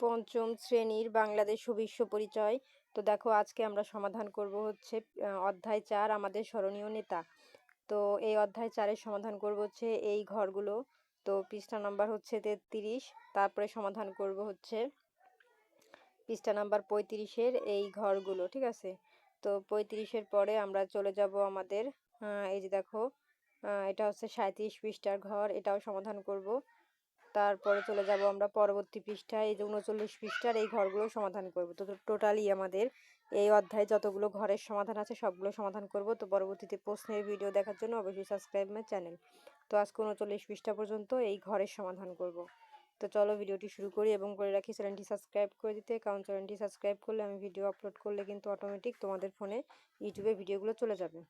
পঞ্চম শ্রেণির বাংলাদেশ বিশ্ব পরিচয়। তো দেখো, আজকে আমরা সমাধান করব হচ্ছে অধ্যায় চার, আমাদের স্মরণীয় নেতা। তো এই অধ্যায় চারের সমাধান করব হচ্ছে এই ঘরগুলো। তো পৃষ্ঠা নাম্বার হচ্ছে তেত্রিশ। তারপরে সমাধান করব হচ্ছে পৃষ্ঠা নাম্বার পঁয়ত্রিশের এই ঘরগুলো, ঠিক আছে? তো পঁয়ত্রিশের পরে আমরা চলে যাব আমাদের এই যে দেখো এটা হচ্ছে সাঁত্রিশ পৃষ্ঠার ঘর, এটাও সমাধান করব। তারপরে চলে যাব আমরা পরবর্তী পৃষ্ঠায়, এই যে উনচল্লিশ পৃষ্ঠার এই ঘরগুলো সমাধান করব। তো টোটালি আমাদের এই অধ্যায়ে যতগুলো ঘরের সমাধান আছে সবগুলো সমাধান করব। তো পরবর্তীতে প্রশ্নের ভিডিও দেখার জন্য অবশ্যই সাবস্ক্রাইব মাই চ্যানেল। তো আজকে উনচল্লিশ পৃষ্ঠা পর্যন্ত এই ঘরের সমাধান করব। তো চলো ভিডিওটি শুরু করি এবং করে রাখি, চ্যানেলটি সাবস্ক্রাইব করে দিতে। কারণ চ্যানেলটি সাবস্ক্রাইব করলে আমি ভিডিও আপলোড করলে কিন্তু অটোমেটিক তোমাদের ফোনে ইউটিউবে ভিডিওগুলো চলে যাবে।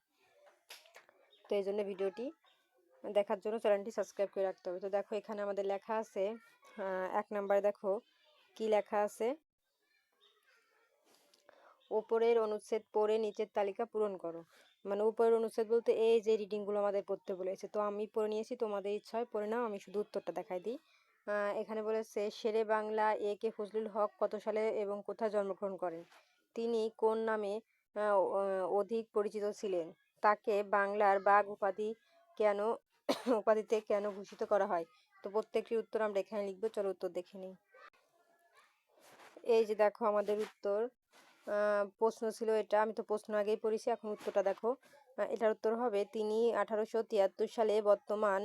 তো এই জন্য ভিডিওটি দেখার জন্য চ্যানেলটি সাবস্ক্রাইব করে রাখতে হবে। তো দেখো, এখানে আমাদের লেখা আছে এক নম্বরে দেখো, কি লেখা আছে? উপরের অনুচ্ছেদ পড়ে নিচের তালিকা পূরণ করো। মানে উপরের অনুচ্ছেদ বলতে এই যে রিডিংগুলো আমাদের পড়তে বলেছে, তো আমি পড়ে নিয়েছি, তোমাদের ইচ্ছা হয় পড়ে নাও, আমি শুধু উত্তরটা দেখাই দিই। এখানে বলেছে শেরে বাংলা এ কে ফজলুল হক কত সালে এবং কোথায় জন্মগ্রহণ করেন? তিনি কোন নামে অধিক পরিচিত ছিলেন? তাকে বাংলার বাঘ উপাধি কেন উপাধিতে কেন ভূষিত করা হয়? তো প্রত্যেকটি উত্তর আমরা এখানে লিখব। চলো উত্তর দেখে নিই। এই যে দেখো আমাদের উত্তর। প্রশ্ন ছিল এটা। আমি তো প্রশ্ন আগেই পড়েছি, এখন উত্তরটা দেখো। এটার উত্তর হবে, তিনি আঠারোশো তিয়াত্তর সালে বর্তমান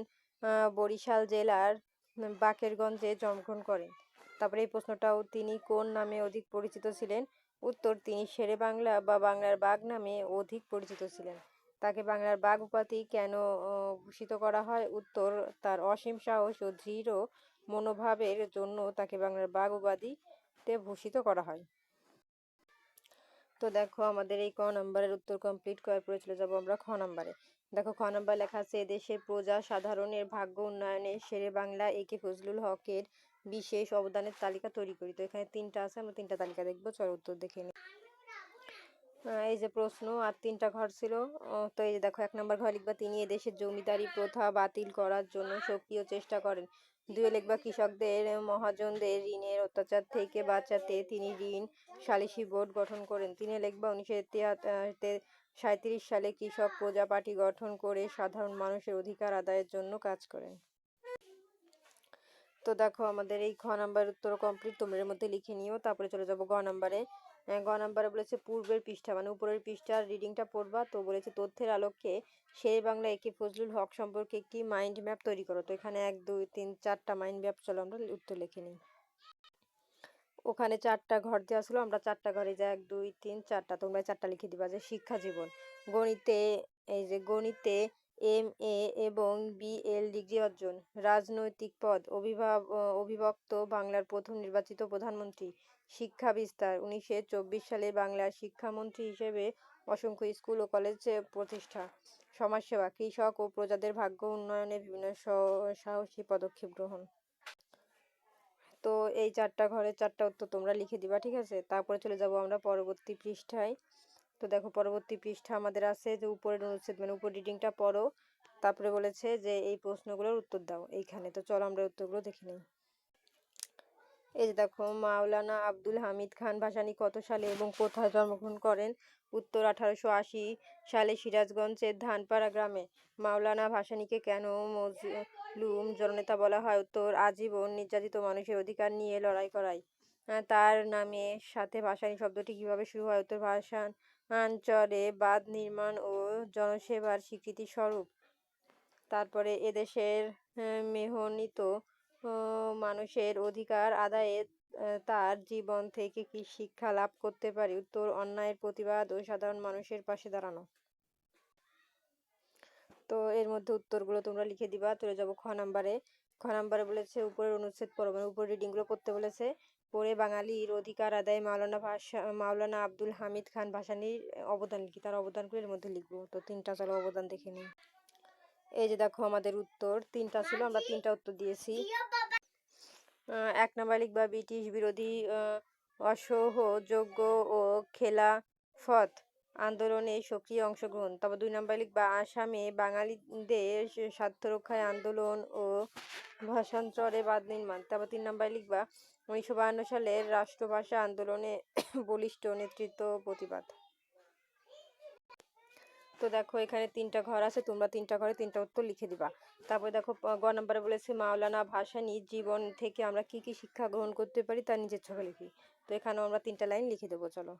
বরিশাল জেলার বাকেরগঞ্জে জন্মগ্রহণ করেন। তারপরে এই প্রশ্নটাও তিনি কোন নামে অধিক পরিচিত ছিলেন? উত্তর, তিনি শেরে বাংলা বা বাংলার বাঘ নামে অধিক পরিচিত ছিলেন। তাকে বাংলার বাঘ উপাধি কেন ভূষিত করা হয়? উত্তর, তার অসীম সাহস ও দৃঢ় মনোভাবের জন্য তাকে বাংলার বাঘ উপাধিতে ভূষিত করা হয়। তো দেখো, আমাদের এই ক নম্বরের উত্তর কমপ্লিট করার পরে চলে যাব আমরা খ নাম্বারে। দেখো, খ নাম্বার লেখা আছে এদেশের প্রজা সাধারণের ভাগ্য উন্নয়নে শেরে বাংলা একে ফজলুল হকের বিশেষ অবদানের তালিকা তৈরি করি। তো এখানে তিনটা আছে, আমরা তিনটা তালিকা দেখব। চলো উত্তর দেখে নিই এই যে প্রশ্ন, আর তিনটা ঘর ছিল। তো এই যে দেখো, এক নম্বর ঘর লিখবা তিনি এদেশের জমিদারি প্রথা বাতিল করার জন্য সক্রিয় চেষ্টা করেন। দুয়ে লিখবা, কৃষকদের, মহাজনদের ঋণের অত্যাচার থেকে বাঁচাতে তিনি ঋণ সালিসি বোর্ড গঠন করেন। তিনি লিখবা, উনিশশো সাঁত্রিশ সালে কৃষক প্রজা পার্টি গঠন করে সাধারণ মানুষের অধিকার আদায়ের জন্য কাজ করেন। তো দেখো, আমাদের এই খ নাম্বার উত্তর কমপ্লিট তোমরা মধ্যে লিখে নিও। তারপরে চলে যাব গ নাম্বারে। গ নাম্বারে বলেছে পূর্বের পৃষ্ঠা মানে উপরের পৃষ্ঠার রিডিংটা পড়বা। তো বলেছে তথ্যের আলোকে সেই বাংলা একে ফজলুল হক সম্পর্কে একটি মাইন্ড ম্যাপ তৈরি করো। তো এখানে এক দুই তিন চারটা মাইন্ড ম্যাপ চলো আমরা উত্তর লিখে নিই। ওখানে চারটা ঘর দেওয়া ছিল আমরা চারটা ঘরে যে এক দুই তিন চারটা। তোমরা চারটা লিখে দিবা যে শিক্ষা জীবন। গণিতে এই যে গণিতে এম এ এবং বিএল ডিগ্রি অর্জন। রাজনৈতিক পদ অভিভাব আহ, অবিভক্ত বাংলার প্রথম নির্বাচিত প্রধানমন্ত্রী। শিক্ষা বিস্তার। উনিশশো চব্বিশ সালে বাংলার শিক্ষামন্ত্রী হিসেবে অসংখ্য স্কুল ও কলেজ প্রতিষ্ঠা। সমাজসেবা, কৃষক ও প্রজাদের ভাগ্য উন্নয়নে বিভিন্ন সাহসী পদক্ষেপ গ্রহণ। তো এই চারটা ঘরের চারটা উত্তর তোমরা লিখে দিবা, ঠিক আছে? তারপরে চলে যাব আমরা পরবর্তী পৃষ্ঠায়। তো দেখো, পরবর্তী পৃষ্ঠা আমাদের আছে যে উপরের অনুচ্ছেদ মানে উপর রিডিংটা পড়ো। তারপরে বলেছে যে এই প্রশ্নগুলোর উত্তর দাও। এইখানে। তো চলো আমরা উত্তরগুলো দেখে নিই। এই যে দেখো, মাওলানা আব্দুল হামিদ খান ভাসানী কত সালে এবং কোথায় জন্মগ্রহণ করেন? উত্তর আঠারোশো আশি সালে সিরাজগঞ্জের ধানপাড়া গ্রামে। মাওলানা ভাসানীকে কেন মজলুম জননেতা বলা হয়? উত্তর, আজীবন নির্যাতিত মানুষের অধিকার নিয়ে লড়াই করায় তার নামের সাথে ভাসানী শব্দটি কীভাবে শুরু হয়? উত্তর ভাষাঞ্চলে বাঁধ নির্মাণ ও জনসেবার স্বীকৃতি স্বরূপ। তারপরে এদেশের মেহনিত মানুষের অধিকার আদায়ে তার জীবন থেকে কি শিক্ষা লাভ করতে পারি? উত্তর, অন্যায়ের প্রতিবাদ ও সাধারণ মানুষের পাশে দাঁড়ানো। তো এর মধ্যে উত্তরগুলো তোমরা লিখে দিবা। চলে যাব খ নাম্বারে। খ নাম্বারে বলেছে, উপরের অনুচ্ছেদ মানে উপর রিডিংগুলো পড়তে বলেছে। পড়ে বাঙালির অধিকার আদায় মাওলানা ভাষা, মাওলানা আব্দুল হামিদ খান ভাসানীর অবদান কি? তার অবদানগুলো এর মধ্যে লিখব। তো তিনটা চলো অবদান দেখে নিই। এই যে দেখো আমাদের উত্তর তিনটা ছিল আমরা তিনটা উত্তর দিয়েছি। এক নাম্বার লিখবা ব্রিটিশ বিরোধী অসহযোগ্য ও খেলাফত আন্দোলনে সক্রিয় অংশগ্রহণ। তারপর দুই নম্বর লিখবা আসামে বাঙালিদের স্বার্থ রক্ষায় আন্দোলন ও ভাষান্তরে বাদ নির্মাণ। তারপর তিন নম্বর লিখবা উনিশশো বাহান্ন সালের রাষ্ট্রভাষা আন্দোলনে বলিষ্ঠ নেতৃত্ব প্রতিবাদ। তো দেখো এখানে তিনটা ঘর আছে, তোমরা তিনটা ঘরে তিনটা উত্তর লিখে দিবা। তারপরে দেখো গ নম্বরে বলেছে মাওলানা ভাসানী, জীবন থেকে আমরা কি কি শিক্ষা গ্রহণ করতে পারি তার নিজের ছকে লিখি। তো এখানেও আমরা তিনটা লাইন লিখে দেবো, চলো।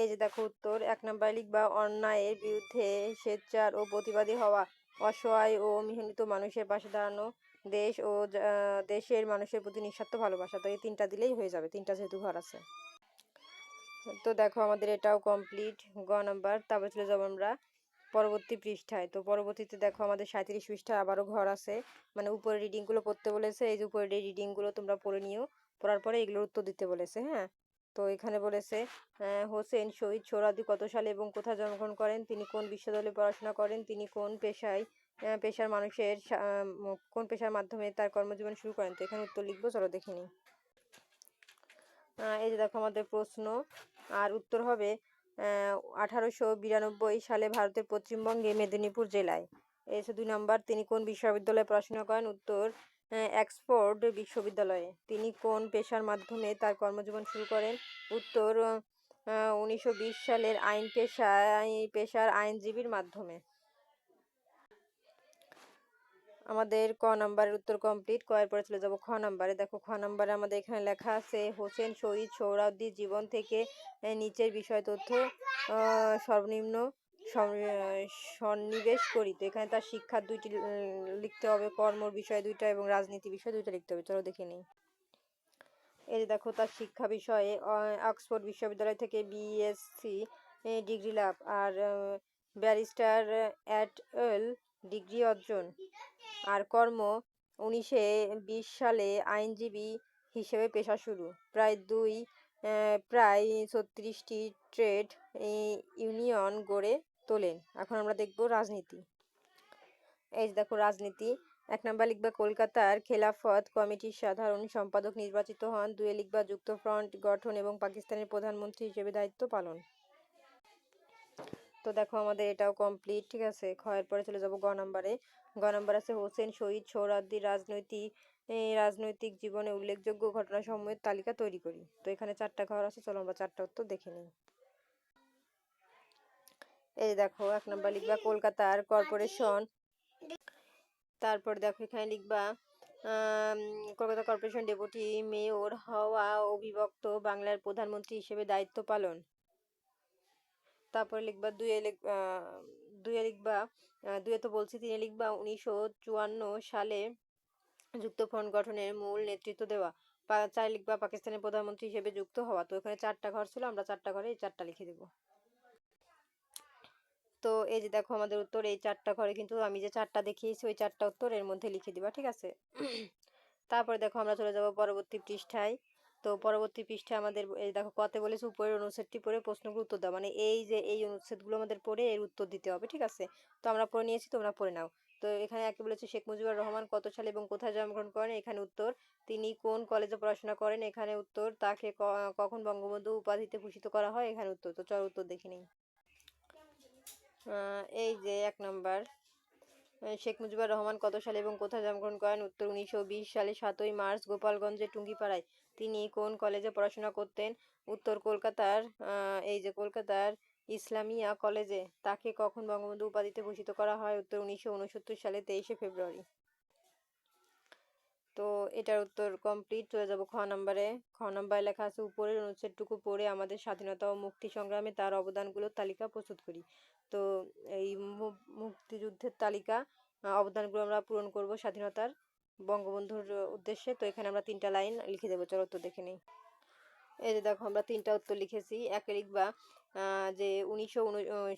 এই যে দেখো উত্তর, এক নম্বরে লিখবা, অন্যায়ের বিরুদ্ধে স্বেচ্ছার ও প্রতিবাদী হওয়া, অসহায় ও মেহনত মানুষের পাশে দাঁড়ানো, দেশ ও দেশের মানুষের প্রতি নিঃস্বার্থ ভালোবাসা। তো এই তিনটা দিলেই হয়ে যাবে, তিনটা যেহেতু ঘর আছে। তো দেখো আমাদের এটাও কমপ্লিট গ নাম্বার তারপর চলে যাব আমরা পরবর্তী পৃষ্ঠায়। তো পরবর্তীতে দেখো আমাদের সাঁত্রিশ পৃষ্ঠায় আবারও ঘর আছে। মানে উপরে রিডিংগুলো পড়তে বলেছে, এই যে উপরে রিডিংগুলো তোমরা পড়ে নিও, পড়ার পরে এগুলোর উত্তর দিতে বলেছে হ্যাঁ? তো এখানে বলেছে হোসেন শহীদ সোহরাওয়ার্দী কত সালে এবং কোথায় জন্মগ্রহণ করেন? তিনি কোন বিশ্ববিদ্যালয়ে পড়াশোনা করেন? তিনি কোন পেশায় পেশার মানুষের কোন পেশার মাধ্যমে তার কর্মজীবন শুরু করেন? তো এখানে উত্তর লিখব, চলো দেখে নিই। এই যে দেখো আমাদের প্রশ্ন। আর উত্তর হবে আঠারোশো বিরানব্বই সালে ভারতের পশ্চিমবঙ্গে মেদিনীপুর জেলায়। এসে দুই নম্বর, তিনি কোন বিশ্ববিদ্যালয়ে পড়াশোনা করেন? উত্তর অক্সফোর্ড বিশ্ববিদ্যালয়ে। তিনি কোন পেশার মাধ্যমে তার কর্মজীবন শুরু করেন? উত্তর উনিশশো বিশ সালের আইন পেশায়, পেশার আইনজীবীর মাধ্যমে। আমাদের ক নাম্বারের উত্তর কমপ্লিট কয়ের পরে চলে যাব খ নাম্বারে। দেখো খ নাম্বারে আমাদের এখানে লেখা আছে, হোসেন শহীদ সোহরাওয়ার্দী জীবন থেকে নিচের বিষয় তথ্য সর্বনিম্ন সন্নিবেশ করি। তো এখানে তার শিক্ষার দুইটি লিখতে হবে কর্মর বিষয় দুইটা এবং রাজনীতি বিষয় দুইটা লিখতে হবে। চলো দেখে নিই। এই যে দেখো তার শিক্ষা বিষয়ে অক্সফোর্ড বিশ্ববিদ্যালয় থেকে বিএসসি ডিগ্রি লাভ। আর ব্যারিস্টার অ্যাট এল, ডিগ্রি অর্জন। আর কর্ম উনিশে বিশ সালে আইনজীবী হিসেবে পেশা শুরু। প্রায় দুই প্রায় ছত্রিশটি ট্রেড ইউনিয়ন গড়ে তোলেন। এখন আমরা দেখব রাজনীতি। এই দেখো রাজনীতি। এক নাম্বার লিখবা, কলকাতার খেলাফত কমিটির সাধারণ সম্পাদক নির্বাচিত হন। দুয়ে লিখবা যুক্ত ফ্রন্ট গঠন এবং পাকিস্তানের প্রধানমন্ত্রী হিসেবে দায়িত্ব পালন। তো দেখো আমাদের এটাও কমপ্লিট ঠিক আছে? ক্ষয়ের পরে চলে যাব গ নাম্বারে। গ নাম্বার আছে হোসেন, শহীদ সোহরাওয়ার্দীর রাজনৈতিক রাজনৈতিক জীবনে উল্লেখযোগ্য ঘটনা ঘটনাসমূহের তালিকা তৈরি করি। তো এখানে চারটা ঘর আছে, চলো আমরা চারটা উত্তর দেখে নিই। এই দেখো, এক নাম্বার লিখবা কলকাতার কর্পোরেশন। তারপর দেখো এখানে লিখবা কলকাতা কর্পোরেশন ডেপুটি মেয়র হওয়া অবিভক্ত বাংলার প্রধানমন্ত্রী হিসেবে দায়িত্ব পালন। তারপরে লিখবা দুয়ে লিখ দুয়ে লিখবা দুয়ে তো বলছি, তিনে লিখবা, উনিশশো চুয়ান্ন সালে যুক্তফ্রন্ট গঠনের মূল নেতৃত্ব দেওয়া। চার লিখবা পাকিস্তানের প্রধানমন্ত্রী হিসেবে যুক্ত হওয়া। তো এখানে চারটা ঘর ছিল, আমরা চারটা ঘরে এই চারটা লিখে দেবো। তো এই যে দেখো আমাদের উত্তর, এই চারটা ঘরে কিন্তু আমি যে চারটা দেখিয়েছি, ওই চারটা উত্তর এর মধ্যে লিখে দিবা, ঠিক আছে? তারপরে দেখো আমরা চলে যাব পরবর্তী পৃষ্ঠায়। তো পরবর্তী পৃষ্ঠা আমাদের দেখো কতে বলেছে, উপরের অনুচ্ছেদটি পড়ে প্রশ্নগুলো উত্তর দাও। মানে এই যে এই অনুচ্ছেদগুলো আমাদের পড়ে এর উত্তর দিতে হবে, ঠিক আছে? তো আমরা পড়ে নিয়েছি, তোমরা পড়ে নাও। তো এখানে একে বলেছে, শেখ মুজিবুর রহমান কত সালে এবং কোথায় জন্মগ্রহণ করেন? এখানে উত্তর, তিনি কোন কলেজে পড়াশোনা করেন? এখানে উত্তর, তাকে কখন বঙ্গবন্ধু উপাধিতে ভূষিত করা হয়? এখানে উত্তর, তো চল উত্তর দেখে নিই। এই যে এক নাম্বার। শেখ মুজিবুর রহমান কত সালে এবং কোথায় জন্মগ্রহণ করেন? উত্তর, উনিশশো বিশ সালে সাতই মার্চ, গোপালগঞ্জের টুঙ্গিপাড়ায়। তিনি কোন কলেজে পড়াশোনা করতেন? উত্তর, কলকাতার এই যে কলকাতার ইসলামিয়া কলেজে তাকে কখন বঙ্গবন্ধু উপাধিতে ভূষিত করা হয়? উত্তর, উনিশশো ঊনসত্তর সালে তেইশে ফেব্রুয়ারি। তো এটার উত্তর কমপ্লিট চলে যাব খ নম্বরে খ নম্বরে লেখা আছে উপরের অনুচ্ছেদটুকু পড়ে আমাদের স্বাধীনতা ও মুক্তি সংগ্রামে তার অবদানগুলোর তালিকা প্রস্তুত করি তো এই মুক্তিযুদ্ধের তালিকা অবদানগুলো আমরা পূরণ করব স্বাধীনতার বঙ্গবন্ধুর উদ্দেশ্যে তো এখানে আমরা তিনটা লাইন লিখে দেবো চলো উত্তর দেখে নিই এই যে দেখো আমরা তিনটা উত্তর লিখেছি একে লিখবা যে উনিশশো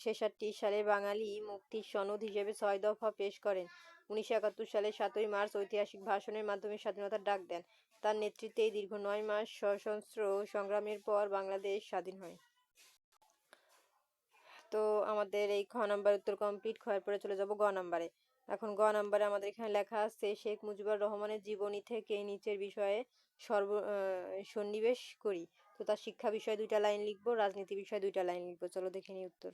ছেষট্টি সালে বাঙালি মুক্তির সনদ হিসেবে ছয় দফা পেশ করেন উনিশশো একাত্তর সালে সাতই মার্চ ঐতিহাসিক ভাষণের মাধ্যমে স্বাধীনতার ডাক দেন। তার নেতৃত্বে দীর্ঘ নয় মাস সশস্ত্র সংগ্রামের পর বাংলাদেশ স্বাধীন হয়। তো আমাদের এই খ নাম্বার উত্তর কমপ্লিট হওয়ার পরে চলে যাব গ নাম্বারে। এখন গ নাম্বারে আমাদের এখানে লেখা আছে, শেখ মুজিবুর রহমানের জীবনী থেকে নিচের বিষয়ে সর্ব সন্নিবেশ করি। তো তার শিক্ষা বিষয়ে দুইটা লাইন লিখব, রাজনীতি বিষয়ে দুইটা লাইন লিখব। চলো দেখে নিই উত্তর।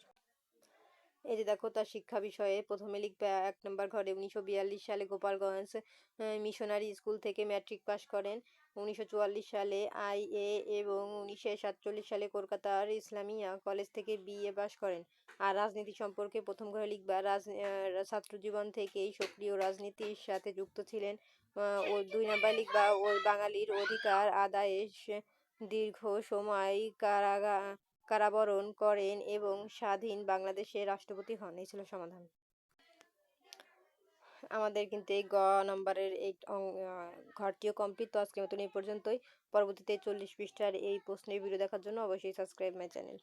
এই যে দেখো তার শিক্ষা বিষয়ে প্রথমে লিখবে এক নম্বর ঘরে উনিশশো বিয়াল্লিশ সালে গোপালগঞ্জ মিশনারি স্কুল থেকে ম্যাট্রিক পাশ করেন। উনিশশো চুয়াল্লিশ সালে আইএ এবং উনিশশো সাতচল্লিশ সালে কলকাতার ইসলামিয়া কলেজ থেকে বিএ পাশ করেন। আর রাজনীতি সম্পর্কে প্রথম ঘরে লিখবা রাজ আহ, ছাত্র জীবন থেকেই সক্রিয় রাজনীতির সাথে যুক্ত ছিলেন। ও দুই নাম্বার লিখবা ও বাঙালির অধিকার আদায়ে দীর্ঘ সময় কারাগা কারাবরণ করেন এবং স্বাধীন বাংলাদেশের রাষ্ট্রপতি হন। এই ছিল সমাধান। আমাদের কিন্তু এই গ নম্বরের এই ঘরটিও কমপ্লিট তো আজকের মতন এই পর্যন্তই। পরবর্তীতে চল্লিশ পৃষ্ঠার এই প্রশ্নের ভিডিও দেখার জন্য অবশ্যই সাবস্ক্রাইব মাই চ্যানেল